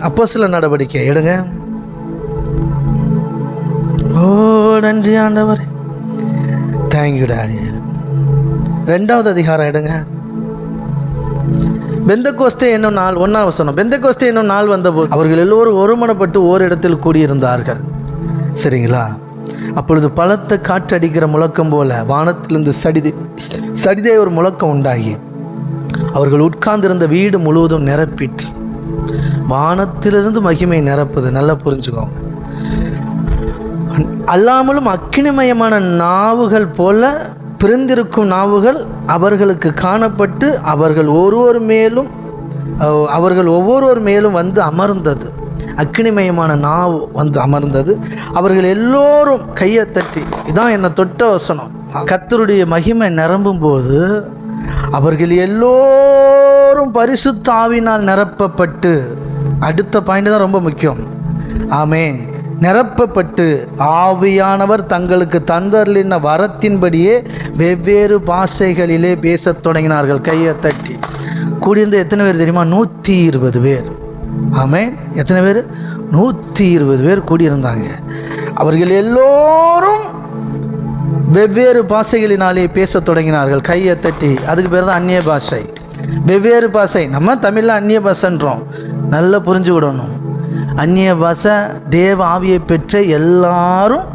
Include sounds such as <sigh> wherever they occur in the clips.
அப்போ சில நடவடிக்கை. எடுங்க. ஓ நன்றி ஆண்டவர். தேங்க்யூ டாடி ரெண்டாவது அதிகாரம் எடுங்க. பெந்தகோஸ்தே என்னும் நாள் ஒன்றாம் வசனம். பெந்தகோஸ்தே என்னும் நாள் வந்தபோது அவர்கள் எல்லோரும் ஒருமனப்பட்டு ஓரிடத்தில் கூடியிருந்தார்கள். சரிங்களா? அப்பொழுது பலத்த காற்றடிக்கிற முழக்கம் போல வானத்திலிருந்து சடிதை சடிதை ஒரு முழக்கம் உண்டாகி அவர்கள் உட்கார்ந்திருந்த வீடு முழுவதும் நிரப்பிற்று. வானத்திலிருந்து மகிமை நிரப்புது. நல்லா புரிஞ்சுக்கோங்க அல்லாமலும் அக்கினிமயமான நாவுகள் போல பிரிந்திருக்கும் நாவுகள் அவர்களுக்கு காணப்பட்டு அவர்கள் ஒருவர் மேலும் அவர்கள் ஒவ்வொருவர் மேலும் வந்து அமர்ந்தது. அக்னிமயமான நாவு வந்து அமர்ந்தது. அவர்கள் எல்லோரும் கையை தட்டி இதான் என்னை தொட்ட வசனம். கத்தருடைய மகிமை நிரம்பும் போது அவர்கள் எல்லோரும் எல்லோரும் பரிசுத்தாவினால் நிரப்பப்பட்டு அடுத்த பாயிண்ட் தான் ரொம்ப முக்கியம். ஆமேன். நிரப்பப்பட்டு ஆவியானவர் தங்களுக்கு தந்தர்லின வரத்தின்படியே வெவ்வேறு பாஷைகளிலே பேசத் தொடங்கினார்கள். கையை தட்டி. கூடியிருந்த எத்தனை பேர் தெரியுமா? நூற்றி இருபது பேர். ஆமேன். எத்தனை பேர்? நூற்றி இருபது பேர் கூடியிருந்தாங்க. அவர்கள் எல்லோரும் வெவ்வேறு பாஷைகளினாலே பேசத் தொடங்கினார்கள். கையை தட்டி. அதுக்கு பேர் தான் அந்நிய பாஷை. வெவ்வேறு பாஷை. நம்ம தமிழில் அந்நிய பாஷைன்றோம். நல்லா புரிஞ்சுக்கிடணும் அந்நிய பாஷை தேவ ஆவியை பெற்ற எல்லாரும்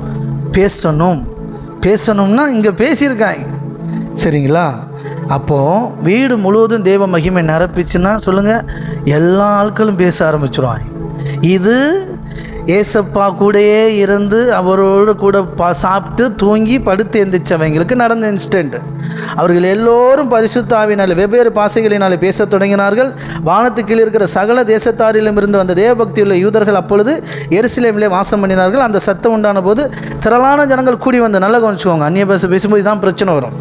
பேசணும். பேசணும்னா இங்கே பேசியிருக்காங்க. சரிங்களா? அப்போது வீடு முழுவதும் தேவ மகிமை நிரப்பிச்சுன்னா சொல்லுங்கள் எல்லா ஆட்களும் பேச ஆரம்பிச்சிருவாங்க. இது ஏசப்பா கூடயே இருந்து அவரோடு கூட பா சாப்பிட்டு தூங்கி படுத்து எந்திரிச்சவங்களுக்கு நடந்த இன்ஸ்டன்ட் அவர்கள் எல்லோரும் பரிசுத்தாவினால் வெவ்வேறு பாசைகளினாலே பேசத் தொடங்கினார்கள். வானத்துக்கீழ் இருக்கிற சகல தேசத்தாரிலும் இருந்து வந்த தேவபக்தியுள்ள யூதர்கள் அப்பொழுது எருசலேமிலே வாசம் பண்ணினார்கள். அந்த சத்தம் உண்டான போது திரளான ஜனங்கள் கூடி வந்து நல்லா கவனிச்சுக்கோங்க அந்நிய பேச பேசும்போது தான் பிரச்சனை வரும்.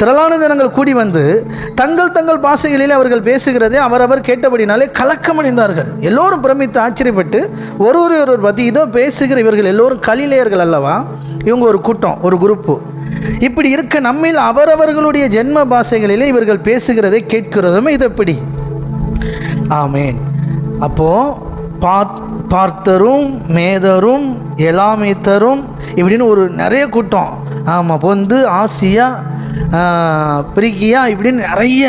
திரளான ஜனங்கள் கூடி வந்து தங்கள் தங்கள் பாசைகளில் அவர்கள் பேசுகிறதே அவரவர் கேட்டபடினாலே கலக்கமடைந்தார்கள். எல்லோரும் பிரமித்து ஆச்சரியப்பட்டு ஒருவர் ஒருவர் பற்றி இதோ பேசுகிற இவர்கள் எல்லோரும் கலிலேயர்கள் அல்லவா? இவங்க ஒரு கூட்டம் ஒரு குரூப்பு. இப்படி இருக்க நம்மில் அவரவர்களுடைய ஜென்ம பாஷைகளிலே இவர்கள் பேசுகிறதை கேட்கிறதும் இது எப்படி ஆமேன். அப்போ பாத் பார்த்தரும் மேதரும் எலாமித்தரும் இப்படின்னு ஒரு நிறைய கூட்டம். ஆமாம் பொந்து ஆசியா பிரிக்கியா இப்படின்னு நிறைய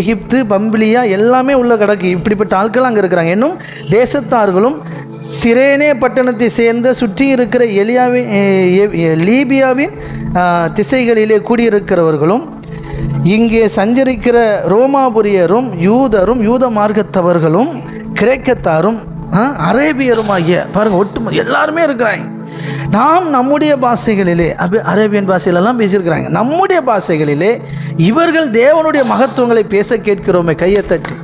எகிப்து பம்பிலியா எல்லாமே உள்ள கிடக்கு. இப்படிப்பட்ட ஆட்கள் அங்கே இருக்கிறாங்க. இன்னும் தேசத்தார்களும் சிரேனே பட்டணத்தை சேர்ந்த சுற்றி இருக்கிற எலியாவின் லீபியாவின் திசைகளிலே கூடியிருக்கிறவர்களும் இங்கே சஞ்சரிக்கிற ரோமாபுரியரும் யூதரும் யூத மார்க்கத்தவர்களும் கிரேக்கத்தாரும் அரேபியரும் ஆகிய பாருங்க ஒட்டு எல்லாருமே இருக்கிறாங்க. நாம் நம்முடைய பாஷைகளிலே அபி அரேபியன் பாஷையிலெல்லாம் பேசியிருக்கிறாங்க. நம்முடைய பாஷைகளிலே இவர்கள் தேவனுடைய மகத்துவங்களை பேச கேட்கிறோமே கையை தட்டி.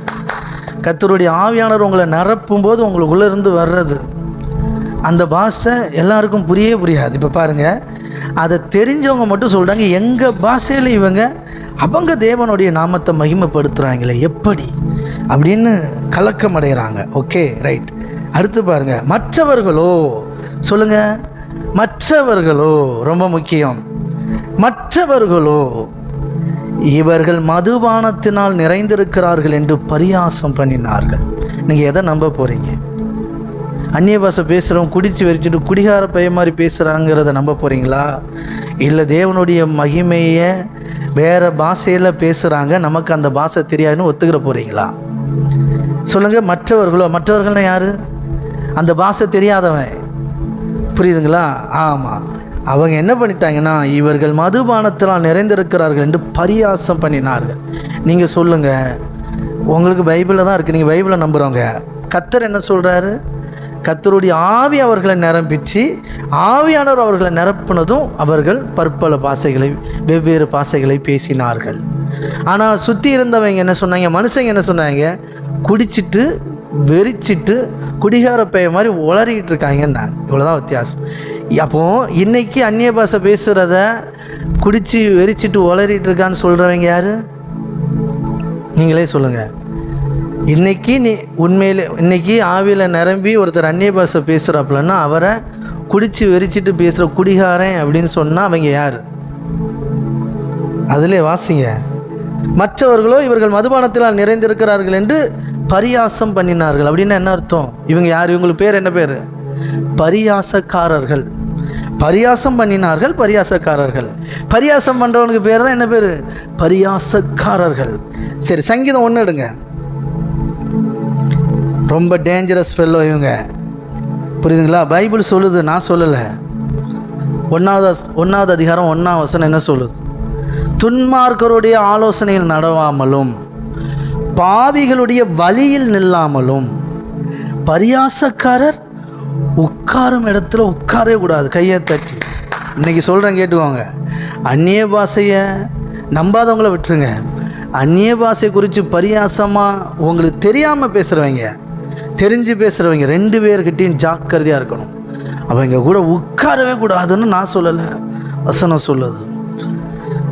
கத்தருடைய ஆவியானவர் உங்களை நிரப்பும் போது உங்களுக்குள்ளே இருந்து வர்றது. அந்த பாஷை எல்லாருக்கும் புரியவே புரியாது. இப்போ பாருங்கள் அதை தெரிஞ்சவங்க மட்டும் சொல்கிறாங்க எங்கள் பாஷையில் இவங்க அவங்க தேவனுடைய நாமத்தை மகிமைப்படுத்துகிறாங்களே எப்படி? அப்படின்னு கலக்கம் அடைகிறாங்க ஓகே ரைட் அடுத்து பாருங்கள் மற்றவர்களோ சொல்லுங்கள் மற்றவர்களோ ரொம்ப முக்கியம். மற்றவர்களோ இவர்கள் மதுபானத்தினால் நிறைந்திருக்கிறார்கள் என்று பரியாசம் பண்ணினார்கள். நீங்கள் எதை நம்ப போகிறீங்க அந்நிய பாஷை பேசுகிறவங்க குடிச்சு வெறிச்சிட்டு குடிகார பைய மாதிரி பேசுகிறாங்கிறத நம்ப போகிறீங்களா இல்லை தேவனுடைய மகிமையை வேறு பாஷையில் பேசுகிறாங்க நமக்கு அந்த பாஷை தெரியாதுன்னு ஒத்துக்கிற போகிறீங்களா சொல்லுங்கள் மற்றவர்களோ மற்றவர்கள்னா யார்? அந்த பாஷை தெரியாதவன். புரியுதுங்களா? ஆமாம் அவங்க என்ன பண்ணிட்டாங்கன்னா இவர்கள் மதுபானத்தினால் நிறைந்திருக்கிறார்கள் என்று பரியாசம் பண்ணினார்கள். நீங்கள் சொல்லுங்கள் உங்களுக்கு பைபிளில் தான் இருக்குது நீங்கள் பைபிளை நம்புகிறவங்க கத்தர் என்ன சொல்கிறாரு கத்தருடைய ஆவி அவர்களை நிரம்பிச்சு ஆவியானவர் அவர்களை நிரப்புனதும் அவர்கள் பற்பல பாசைகளை வெவ்வேறு பாசைகளை பேசினார்கள். ஆனால் சுற்றி இருந்தவங்க என்ன சொன்னாங்க? மனுஷங்க என்ன சொன்னாங்க? குடிச்சிட்டு வெறிச்சிட்டு குடிகார பெய மாதிரி உளறிக்கிட்டு இருக்காங்கன்னாங்க இவ்வளோதான் வித்தியாசம். அப்போது இன்னைக்கு அந்நிய பாஷை பேசுகிறத குடிச்சு வெறிச்சிட்டு உளறிட்டு இருக்கான்னு சொல்கிறவங்க யார்? நீங்களே சொல்லுங்கள் இன்னைக்கு நீ உண்மையில் இன்னைக்கு ஆவியில் நிரம்பி ஒருத்தர் அந்நிய பாஷை பேசுகிறாப்புலன்னா அவரை குடிச்சு வெறிச்சிட்டு பேசுகிற குடிகாரன் அப்படின்னு சொன்னால் அவங்க யார்? அதிலே வாசிங்க. மற்றவர்களோ இவர்கள் மதுபானத்தினால் நிறைந்திருக்கிறார்கள் என்று பரியாசம் பண்ணினார்கள். அப்படின்னா என்ன அர்த்தம்? இவங்க யார்? இவங்களுக்கு பேர் என்ன பேர்? பரியாசக்காரர்கள். பரியாசம் பண்ணினார்கள் பரியாசக்காரர்கள். பரியாசம் பண்ணுறவனுக்கு பேர் தான் என்ன பேர்? பரியாசக்காரர்கள். சரி சங்கீதம் ஒன்று எடுங்க. ரொம்ப டேஞ்சரஸ் ஃபெல்லோ இவங்க. புரியுதுங்களா? பைபிள் சொல்லுது நான் சொல்லலை. ஒன்றாவது ஒன்றாவது அதிகாரம் ஒன்றாம் வசனம் என்ன சொல்லுது? துன்மார்க்கருடைய ஆலோசனையில் நடவாமலும் பாவிகளுடைய வழியில் நில்லாமலும் பரியாசக்காரர் உட்காரும் இடத்துல உட்காரவே கூடாது கையை தட்டி. இன்னைக்கு சொல்கிறேன் கேட்டுக்கோங்க. அந்நிய பாஷையை நம்பாதவங்கள விட்டுருங்க. அந்நிய பாஷை குறித்து பரியாசமாக உங்களுக்கு தெரியாமல் பேசுகிறவங்க தெரிஞ்சு பேசுகிறவங்க ரெண்டு பேர்கிட்டையும் ஜாக்கிரதையாக இருக்கணும். அவங்க கூட உட்காரவே கூடாதுன்னு நான் சொல்லலை வசனம் சொல்லுது.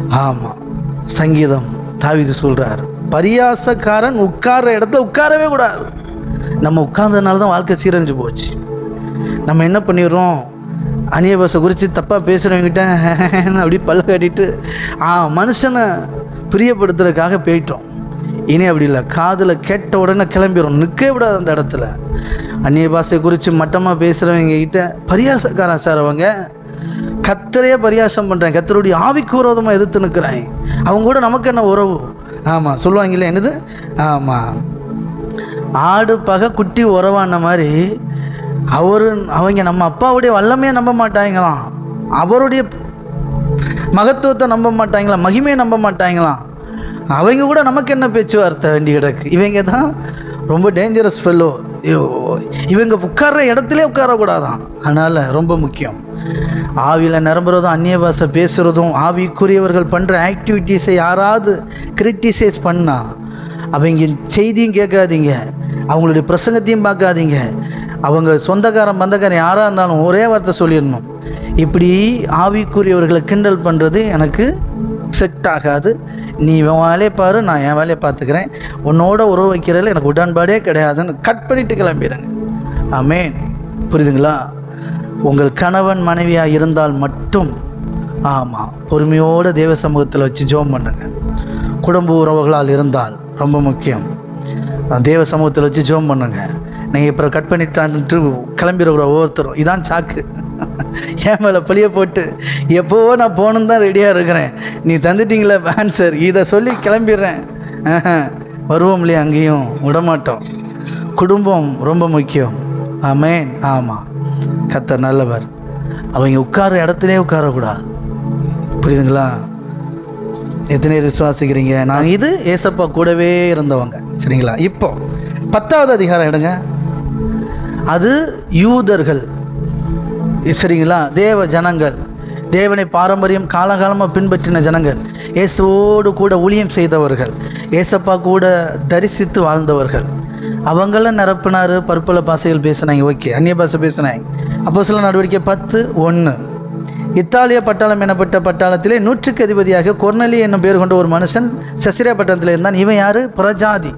ஆமாம் சங்கீதம் தாவிது சொல்கிறார் பரியாசக்காரன் உட்கார்ற இடத்துல உட்காரவே கூடாது. நம்ம உட்கார்ந்ததுனால தான் வாழ்க்கை சீரழிஞ்சு போச்சு. நம்ம என்ன பண்ணிடுறோம்? அந்நிய பாஷை குறித்து தப்பாக பேசுகிறவங்கிட்ட <laughs> அப்படி பல்ல கட்டிட்டு ஆ மனுஷனை பிரியப்படுத்துறதுக்காக போயிட்டோம். இனி அப்படி இல்லை. காதில் கேட்ட உடனே கிளம்பிடும் நிற்கவே விடாது அந்த இடத்துல. அந்நிய பாஷை குறித்து மட்டமாக பேசுகிறவங்க கிட்ட பரியாசக்காரன் சார் அவங்க கத்தரையே பரியாசம் பண்ணுறேன் கத்தருடைய ஆவிக்கு விரோதமாக எதிர்த்து நிற்கிறாங்க அவங்க கூட நமக்கு என்ன உறவு? ஆமாம் சொல்லுவாங்கல்ல என்னது? ஆமாம் ஆடு பகை குட்டி உறவான மாதிரி அவர் அவங்க நம்ம அப்பாவுடைய வல்லமையை நம்ப மாட்டாங்களாம். அவருடைய மகத்துவத்தை நம்ப மாட்டாங்களாம் மகிமையை நம்ப மாட்டாங்களாம். அவங்க கூட நமக்கு என்ன பேச்சுவார்த்தை வேண்டி கிடக்கு? இவங்க தான் ரொம்ப டேஞ்சரஸ் ஃபெல்லோ இவங்க உட்கார்ற இடத்துல உட்காரக்கூடாதான். அதனால் ரொம்ப முக்கியம். ஆவியில் நிரம்புறதும் அந்நிய பாஷை பேசுகிறதும் ஆவிக்குரியவர்கள் பண்ணுற ஆக்டிவிட்டீஸை யாராவது கிரிட்டிசைஸ் பண்ணால் அவங்க செய்தியும் கேட்காதீங்க. அவங்களுடைய பிரசங்கத்தையும் பார்க்காதீங்க. அவங்க சொந்தக்காரன் பந்தக்காரன் யாராக இருந்தாலும் ஒரே வார்த்தை சொல்லிடணும். இப்படி ஆவிக்குரியவர்களை கிண்டல் பண்ணுறது எனக்கு செட் ஆகாது. நீ இவன் வேலையை பாரு நான் என் வேலையை பார்த்துக்கிறேன். உன்னோட உறவு வைக்கிறதுல எனக்கு உடன்பாடே கிடையாதுன்னு கட் பண்ணிட்டு கிளம்பிடுங்க ஆமே புரியுதுங்களா? உங்கள் கணவன் மனைவியாக இருந்தால் மட்டும் ஆமாம் பொறுமையோடு தேவ சமூகத்தில் வச்சு ஜோம் பண்ணுங்க. குடும்ப உறவுகளால் இருந்தால் ரொம்ப முக்கியம். தேவ சமூகத்தில் வச்சு ஜோம் பண்ணுங்க. நீங்கள் இப்போ கட் பண்ணிட்டான்ட்டு கிளம்பிடுற ஒவ்வொருத்தரும். இதான் சாக்கு. என் மேலே பழிய போட்டு எப்போவோ நான் போகணும் தான் ரெடியாக இருக்கிறேன். நீ தந்துட்டீங்களே ஆன்சர் இதை சொல்லி கிளம்பிடுறேன். வருவோம் இல்லையா அங்கேயும்? விடமாட்டோம். குடும்பம் ரொம்ப முக்கியம். ஆமேன். ஆமாம் கத்தர் நல்லவர். அவங்க உட்கார இடத்துலே உட்காரக்கூடாது. புரியுதுங்களா? எத்தனை விசுவாசிக்கிறீங்க? நான் இது ஏசப்பா கூடவே இருந்தவங்க. சரிங்களா? இப்போ பத்தாவது அதிகாரம் எடுங்க. அது யூதர்கள். சரிங்களா? தேவ ஜனங்கள் தேவனை பாரம்பரியம் காலகாலமாக பின்பற்றின ஜனங்கள் இயேசுவோடு கூட ஊழியம் செய்தவர்கள் ஏசப்பா கூட தரிசித்து வாழ்ந்தவர்கள். அவங்கள நிரப்பினார் பற்பல பாசைகள் பேசினாங்க. ஓகே அந்நிய பாஷை பேசினாங்க. அப்போ சில நடவடிக்கை பத்து ஒன்று இத்தாலிய பட்டாளம் எனப்பட்ட பட்டாளத்திலே நூற்றுக்கு அதிபதியாக கொர்னலி என்னும் பேர் கொண்ட ஒரு மனுஷன் சசிரா பட்டணத்தில் இருந்தான். இவன் யார்? புறஜாதி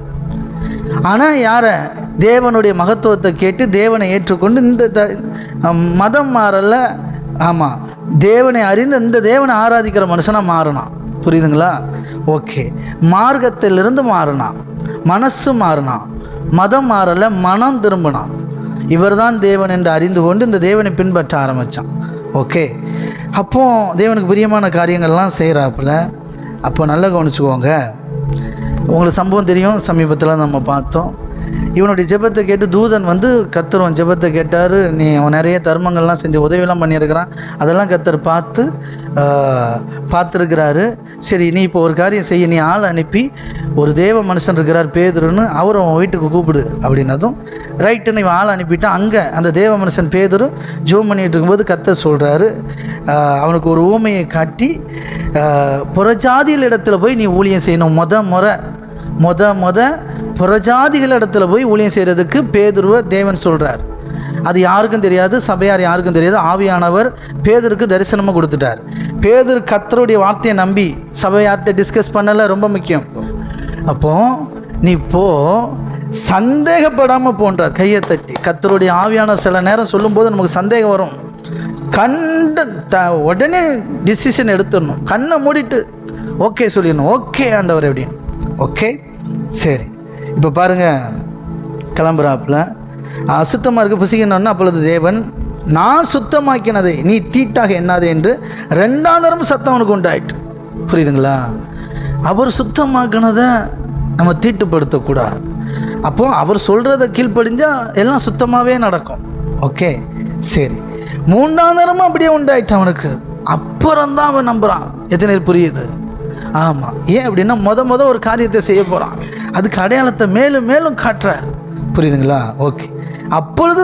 ஆனால் யாரை? தேவனுடைய மகத்துவத்தை கேட்டு தேவனை ஏற்றுக்கொண்டு இந்த த மதம் மாறல. ஆமாம் தேவனை அறிந்து இந்த தேவனை ஆராதிக்கிற மனுஷனாக மாறினான் புரியுதுங்களா? ஓகே. மார்க்கத்திலிருந்து மாறினான் மனசு மாறினான் மதம் மாறல மனம் திரும்பினான் இவர்தான் தேவன் என்று அறிந்து கொண்டு இந்த தேவனை பின்பற்ற ஆரம்பித்தான் ஓகே. அப்போ தேவனுக்கு பிரியமான காரியங்கள்லாம் செய்கிறாப்புல அப்போ நல்லா கவனிச்சுக்கோங்க. உங்களுக்கு சம்பவம் தெரியும் சமீபத்தில் நம்ம பார்த்தோம். இவனுடைய ஜெபத்தை கேட்டு தூதன் வந்து கத்தர் ஜெபத்தை கேட்டார். நீ அவன் நிறைய தர்மங்கள்லாம் செஞ்சு உதவியெல்லாம் பண்ணியிருக்கிறான். அதெல்லாம் கத்தர் பார்த்து பார்த்துருக்கிறாரு. சரி நீ இப்போ ஒரு காரியம் செய்ய. நீ ஆள் அனுப்பி ஒரு தேவ மனுஷன் இருக்கிறார் பேதுருன்னு அவர் அவன் வீட்டுக்கு கூப்பிடு அப்படின்னதும் ரைட்டுன்னு இவன் ஆள் அனுப்பிட்டான் அங்கே அந்த தேவ மனுஷன் பேதுரு ஜோம் பண்ணிட்டு இருக்கும்போது கத்த சொல்கிறாரு அவனுக்கு ஒரு ஊமையை காட்டி புறஜாதியில் இடத்துல போய் நீ ஊழியம் செய்யணும். முத முறை முத மொதல் புறஜாதிகள் இடத்துல போய் ஊழியம் செய்கிறதுக்கு பேதுருவை தேவன் சொல்கிறார் அது யாருக்கும் தெரியாது சபையார் யாருக்கும் தெரியாது ஆவியானவர் பேதருக்கு தரிசனமாக கொடுத்துட்டார். பேதர் கத்தருடைய வார்த்தையை நம்பி சபையார்கிட்ட டிஸ்கஸ் பண்ணலை ரொம்ப முக்கியம். அப்போ நீ போ சந்தேகப்படாமல் போன்றார் கையை தட்டி. கத்தருடைய ஆவியான சில நேரம் சொல்லும்போது நமக்கு சந்தேகம் வரும். கண்ட த உடனே டிசிஷன் எடுத்துடணும். கண்ணை மூடிட்டு ஓகே சொல்லிடணும். ஓகே ஆண்டவர் எப்படின்னு ஓகே? சரி. இப்போ பாருங்கள் கிளம்புறாப்புல. அசுத்தமாக இருக்க புசிக்கணும்னா அப்பொழுது தேவன் நான் சுத்தமாக்கினதை நீ தீட்டாக எண்ணாதே என்று ரெண்டாம் தரம் சத்தம் அவனுக்கு உண்டாயிட்டு புரியுதுங்களா? அவர் சுத்தமாக்கினதை நம்ம தீட்டுப்படுத்தக்கூடாது. அப்போ அவர் சொல்கிறத கீழ்ப்படிஞ்சால் எல்லாம் சுத்தமாகவே நடக்கும். ஓகே? சரி. மூன்றாம் தரமும் அப்படியே உண்டாயிட்டு அவனுக்கு. அப்புறம்தான் அவன் நம்புகிறான் எத்தனை புரியுது? ஆமாம் ஏன் அப்படின்னா மொத மொதல் ஒரு காரியத்தை செய்ய போகிறான் அதுக்கு அடையாளத்தை மேலும் மேலும் காட்டுறார். புரியுதுங்களா? ஓகே. அப்பொழுது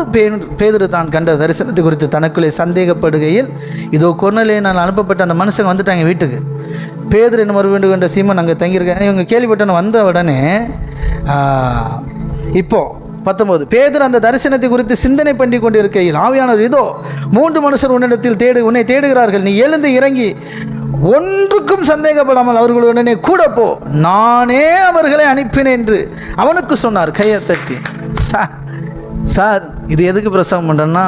பேதுரு தான் கண்ட தரிசனத்தை குறித்து தனக்குள்ளே சந்தேகப்படுகையில் இதோ கொர்னலே நான் அனுப்பப்பட்ட அந்த மனுஷங்க வந்துட்டாங்க வீட்டுக்கு. பேதர் என்ன மறுபடியும் வேண்டும் சீமன் அங்கே தங்கியிருக்கேன் இவங்க கேள்விப்பட்டவன் வந்த உடனே இப்போது இப்போ பத்தொன்பது பேதர் அந்த தரிசனத்தை குறித்து சிந்தனை பண்ணி கொண்டிருக்கையில் ஆவியானவர் இதோ மூன்று மனுஷர் உன்னிடத்தில் தேடு உன்னை தேடுகிறார்கள். நீ எழுந்து இறங்கி ஒன்றுக்கும் சந்தேகப்படாமல் அவர்களுடனே கூட போ. நானே அவர்களை அனுப்பினேன் என்று அவனுக்கு சொன்னார். கையை தட்டி சார் சார் இது எதுக்கு பிரசவம் பண்ணுறேன்னா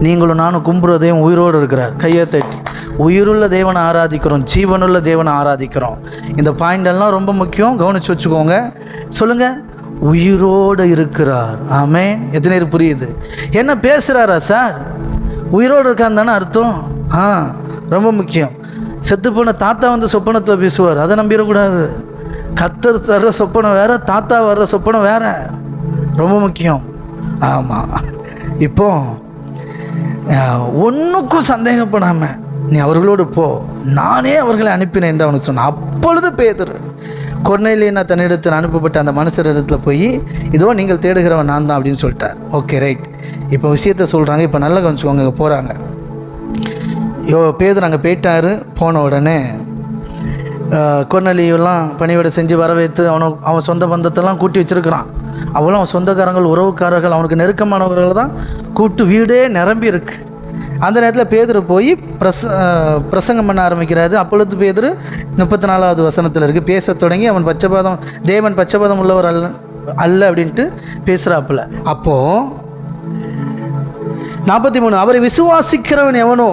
நீங்களும் நானும் கும்புறதையும் உயிரோடு இருக்கிறார். கையை தட்டி உயிருள்ள தேவனை ஆராதிக்கிறோம் ஜீவனுள்ள தேவனை ஆராதிக்கிறோம். இந்த பாயிண்டெல்லாம் ரொம்ப முக்கியம். கவனிச்சு வச்சுக்கோங்க. சொல்லுங்கள் உயிரோடு இருக்கிறார். ஆமே எத்தனை பேர் புரியுது? என்ன பேசுகிறாரா சார்? உயிரோடு இருக்கான்னு தானே அர்த்தம்? ஆ ரொம்ப முக்கியம். செத்துப்போன தாத்தா வந்து சொப்பனத்தை பேசுவார். அதை நம்பிடக்கூடாது. கத்தர் தர்ற சொப்பனம் வேற தாத்தா வர்ற சொப்பனம் வேற. ரொம்ப முக்கியம். ஆமாம் இப்போ ஒன்றுக்கும் சந்தேகப்படாமல் நீ அவர்களோடு போ. நானே அவர்களை அனுப்பினேன் என்று அவனுக்கு சொன்னான். அப்பொழுது பேதர் கொர்நேலியனா தன்னிடத்தில் அனுப்பப்பட்ட அந்த மனுஷர் இடத்துல போய் இதோ நீங்கள் தேடுகிறவன் நான் தான் அப்படின்னு சொல்லிட்டார். Okay right. இப்போ விஷயத்த சொல்கிறாங்க இப்போ நல்லா கவனிச்சுக்கோங்க போகிறாங்க யோ பேதர் அங்கே போயிட்டாரு போன உடனே கொர்னலியெல்லாம் பணிவிடை செஞ்சு வரவேற்று அவனை அவன் சொந்த பந்தத்தெல்லாம் கூட்டி வச்சிருக்கிறான். அவளும் அவன் சொந்தக்காரங்கள் உறவுக்காரர்கள் அவனுக்கு நெருக்கமானவர்கள் தான் கூட்டு வீடே நிரம்பி இருக்கு. அந்த நேரத்தில் பேதர் போய் பிரச பிரசங்கம் பண்ண ஆரம்பிக்கிறாரு. அப்பொழுது பேதர் முப்பத்தி நாலாவது வசனத்தில் இருக்குது பேசத் தொடங்கி அவன் பச்சபாதம் தேவன் பச்சபாதம் உள்ளவர் அல்ல அல்ல அப்படின்ட்டு பேசுகிறாப்புல அப்போது நாற்பத்தி மூணு அவரை விசுவாசிக்கிறவன் எவனோ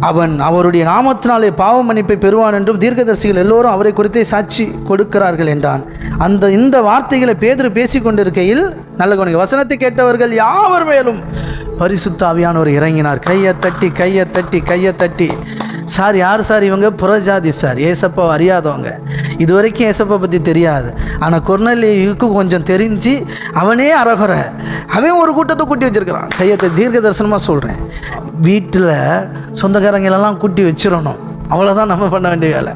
அவன் அவருடைய நாமத்தினாலே பாவ மன்னிப்பை பெறுவான் என்றும் தீர்க்கதரிசிகள் எல்லோரும் அவரை குறித்தே சாட்சி கொடுக்கிறார்கள் என்றான். அந்த இந்த வார்த்தைகளை பேதுரு பேசிக் கொண்டிருக்கையில் நல்ல கவனிங்க வசனத்தை கேட்டவர்கள் யாவர் மேலும் பரிசுத்தாவியானவர் இறங்கினார். கையை தட்டி கையை தட்டி கையை தட்டி. சார் யார் சார் இவங்க? புறஜாதி சார் ஏசப்பா அறியாதவங்க. இது வரைக்கும் ஏசப்பா பற்றி தெரியாது. ஆனால் கொர்னலியுக்கு கொஞ்சம் தெரிஞ்சு அவனே அரகுற அவன் ஒரு கூட்டத்தை கூட்டி வச்சிருக்கிறான். கையத்தை தீர்க்க தரிசனமாக சொல்கிறேன் வீட்டில் சொந்தக்காரங்களெல்லாம் கூட்டி வச்சிடணும். அவ்வளோதான் நம்ம பண்ண வேண்டிய வேலை.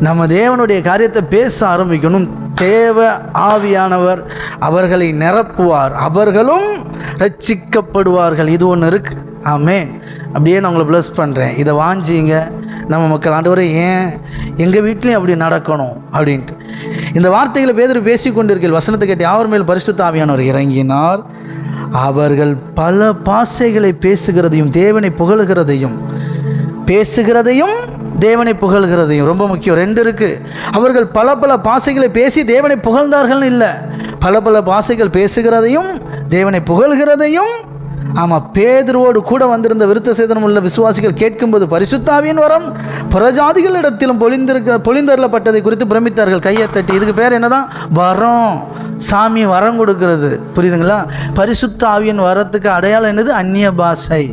நம்ம தேவனுடைய காரியத்தை பேச ஆரம்பிக்கணும். தேவ ஆவியானவர் அவர்களை நிரப்புவார். அவர்களும் ரட்சிக்கப்படுவார்கள். இது ஒன்று இருக்கு. ஆமே அப்படியே நான் உங்களை ப்ளஸ் பண்ணுறேன் இதை வாஞ்சிங்க. நம்ம மக்கள் ஆண்டவரை ஏன் எங்கள் வீட்லேயும் அப்படி நடக்கணும் அப்படின்ட்டு. இந்த வார்த்தைகளை பேதர் பேசி கொண்டிருக்கையில் வசனத்தை கேட்டு யாவர் மேல் பரிசுத்த ஆவியானவர் இறங்கினார்? அவர்கள் பல பாசைகளை பேசுகிறதையும் தேவனை புகழுகிறதையும் பேசுகிறதையும் தேவனை புகழ்கிறதையும். ரொம்ப முக்கியம். ரெண்டு இருக்குது அவர்கள் பல பல பாசைகளை பேசி தேவனை புகழ்ந்தார்கள்னு இல்லை. பல பல பாசைகள் பேசுகிறதையும் தேவனை புகழ்கிறதையும் ஆமாம் பேதுருவோடு கூட வந்திருந்த விருத்த சேதனம் உள்ள விசுவாசிகள் கேட்கும்போது பரிசுத்தாவியின் வரம் புறஜாதிகளிடத்திலும் பொழிந்திருக்க பொழிந்தருளப்பட்டதை குறித்து பிரமித்தார்கள். கையை தட்டி இதுக்கு பேர் என்னதான்? வரம். சாமி வரம் கொடுக்கறது. புரியுதுங்களா? பரிசுத்த ஆவியின் வரத்துக்கு அடையாளம் என்னது? அந்நிய பாஷை.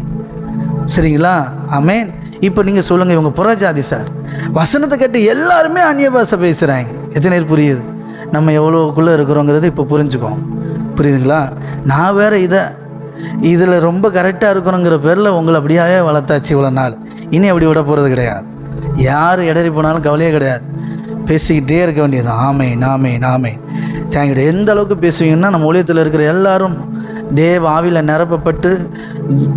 சரிங்களா? அமேன் இப்போ நீங்கள் சொல்லுங்கள் இவங்க புறஜாதி சார். வசனத்தை கேட்டு எல்லாருமே அந்நிய பாஷை பேசுகிறாங்க எத்தனை பேர் புரியுது? நம்ம எவ்வளோக்குள்ளே இருக்கிறோங்கிறது இப்போ புரிஞ்சுக்கோம். புரியுதுங்களா? நான் வேற இதை இதில் ரொம்ப கரெக்டாக இருக்கணுங்கிற பேரில் உங்களை அப்படியே வளர்த்தாச்சு இவ்வளோ நாள். இனி அப்படி விட போகிறது கிடையாது. யார் இடறி போனாலும் கவலையே கிடையாது. பேசிக்கிட்டே இருக்க வேண்டியது ஆமை நாமே நாமே தேங்க்யூ எந்த அளவுக்கு பேசுவீங்கன்னா நம்ம ஊழியத்தில் இருக்கிற எல்லாரும் தேவ ஆவியில் நிரப்பப்பட்டு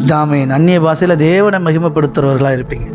தாமே அந்நிய பாஷையில் தேவனை மகிமைப்படுத்துகிறவர்களாக இருப்பீங்க.